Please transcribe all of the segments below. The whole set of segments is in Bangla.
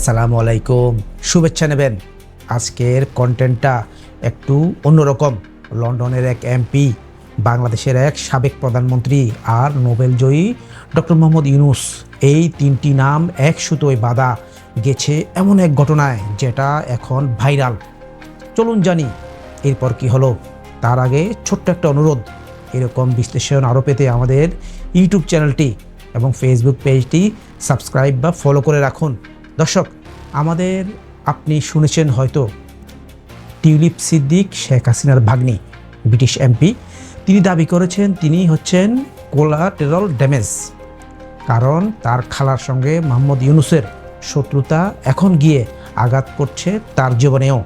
আসসালামু আলাইকুম। শুভেচ্ছা নেবেন। আজকের কন্টেন্টটা একটু অন্যরকম। লন্ডনের এক এমপি বাংলাদেশের এক সাবেক প্রধানমন্ত্রী আর নোবেল জয়ী ডক্টর মোহাম্মদ ইউনুস। এই তিনটি নাম এক সুতোয় বাঁধা গেছে এমন এক ঘটনায়, যেটা এখন ভাইরাল। চলুন জানি, এরপর কি হলো? তার আগে ছোট্ট একটা অনুরোধ। এরকম বিশ্লেষণ আরও পেতে আমাদের ইউটিউব চ্যানেলটি এবং ফেসবুক পেজটি সাবস্ক্রাইব বা ফলো করে রাখুন। দর্শক, আমাদের আপনি শুনেছেন হয়তো টিউলিপ সিদ্দিক, শেখ হাসিনার ভাগ্নি, ব্রিটিশ এমপি। তিনি দাবি করেছেন তিনি হচ্ছেন কোলাটেরাল ড্যামেজ কারণ তার খালার সঙ্গে মোহাম্মদ ইউনুসের শত্রুতা এখন গিয়ে আঘাত করছে তার জীবনেও।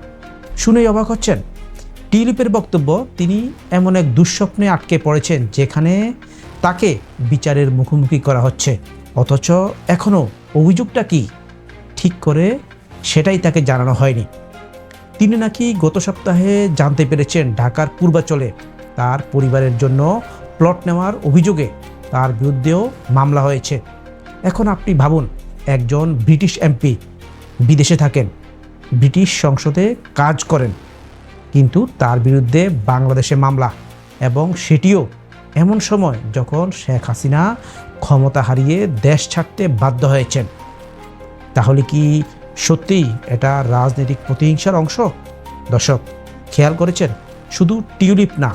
শুনেই অবাক হচ্ছেন। টিউলিপের বক্তব্য, তিনি এমন এক দুঃস্বপ্নে আটকে পড়েছেন যেখানে তাকে বিচারের মুখোমুখি করা হচ্ছে। অথচ এখনও অভিযোগটা কি? ঠিক করে সেটাই তাকে জানানো হয়নি। তিনি নাকি গত সপ্তাহে জানতে পেরেছেন ঢাকার পূর্বাচলে তার পরিবারের জন্য প্লট নেওয়ার অভিযোগে তার বিরুদ্ধেও মামলা হয়েছে। এখন আপনি ভাবুন, একজন ব্রিটিশ এমপি বিদেশে থাকেন, ব্রিটিশ সংসদে কাজ করেন, কিন্তু তার বিরুদ্ধে বাংলাদেশে মামলা এবং সেটিও এমন সময় যখন শেখ হাসিনা ক্ষমতা হারিয়ে দেশ ছাড়তে বাধ্য হয়েছেন। তাহলে কি সত্যিই এটা রাজনৈতিক প্রতিহিংসার অংশ? দর্শক, খেয়াল করেছেন? শুধু টিউলিপ না,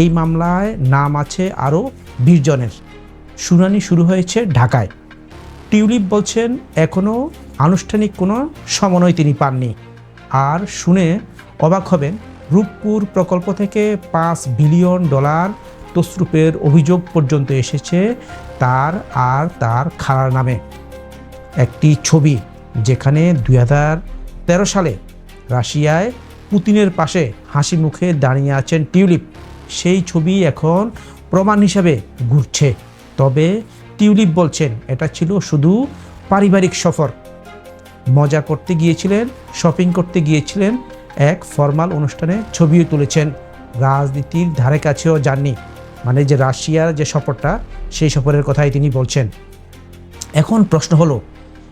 এই মামলায় নাম আছে আরও বিশ জনের। শুনানি শুরু হয়েছে ঢাকায়। টিউলিপ বলছেন এখনও আনুষ্ঠানিক কোনো সমন্বয় তিনি পাননি। আর শুনে অবাক হবেন, রূপপুর প্রকল্প থেকে পাঁচ বিলিয়ন ডলার তসরুপের অভিযোগ পর্যন্ত এসেছে তার আর তার খালার নামে। একটি ছবি যেখানে দুই সালে রাশিয়ায় পুতিনের পাশে হাসি মুখে দাঁড়িয়ে আছেন টিউলিপ। সেই ছবি এখন প্রমাণ হিসাবে ঘুরছে। তবে টিউলিপ বলছেন, এটা ছিল শুধু পারিবারিক সফর। মজা করতে গিয়েছিলেন, শপিং করতে গিয়েছিলেন, এক ফর্মাল অনুষ্ঠানে ছবিও তুলেছেন। রাজনীতির ধারে কাছেও যাননি। মানে যে রাশিয়ার যে সফরটা, সেই সফরের কথাই তিনি বলছেন। এখন প্রশ্ন হলো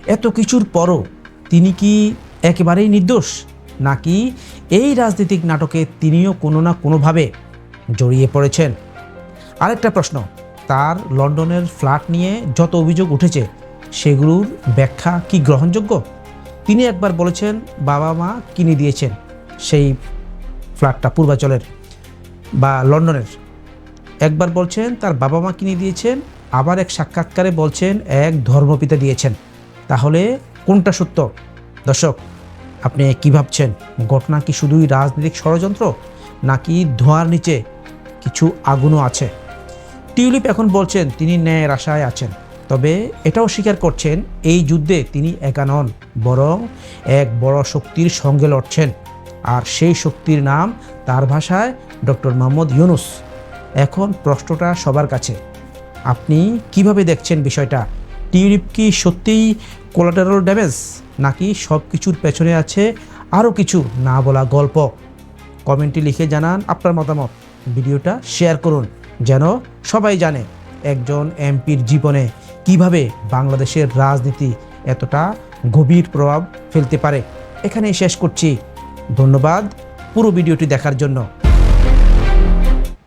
এত কিছুর পরও তিনি কি একেবারেই নির্দোষ? নাকি এই রাজনৈতিক নাটকে তিনিও কোনো না কোনোভাবে জড়িয়ে পড়েছেন? আরেকটা প্রশ্ন, তার লন্ডনের ফ্ল্যাট নিয়ে যত অভিযোগ উঠেছে, সেগুলোর ব্যাখ্যা কি গ্রহণযোগ্য? তিনি একবার বলেছেন, বাবা মা কিনে দিয়েছেন সেই ফ্ল্যাটটা পূর্বাচলের বা লন্ডনের। একবার বলছেন, তার বাবা মা কিনে দিয়েছেন, আবার এক সাক্ষাৎকারে বলছেন, এক ধর্মপিতা দিয়েছেন। তাহলে কোনটা সত্য? দর্শক, আপনি কি ভাবছেন? ঘটনা কি শুধুই রাজনৈতিক ষড়যন্ত্র? নাকি ধোঁয়ার নিচে কিছু আগুনও আছে? টিউলিপ এখন বলছেন, তিনি ন্যায়ের আশায় আছেন। তবে এটাও স্বীকার করছেন, এই যুদ্ধে তিনি একা নন, বরং এক বড় শক্তির সঙ্গে লড়ছেন। আর সেই শক্তির নাম তার ভাষায় ডক্টর মোহাম্মদ ইউনুস। এখন প্রশ্নটা সবার কাছে। আপনি কীভাবে দেখছেন বিষয়টা? টিউলিপ কি সত্যিই কোলাটারাল ড্যামেজ নাকি সব কিছুর পেছনে আছে আরও কিছু? না বলা গল্প। কমেন্টে লিখে জানান আপনার মতামত। ভিডিওটা শেয়ার করুন, যেন সবাই জানে একজন এমপির জীবনে কীভাবে বাংলাদেশের রাজনীতি এতটা গভীর প্রভাব ফেলতে পারে। এখানেই শেষ করছি। ধন্যবাদ পুরো ভিডিওটি দেখার জন্য।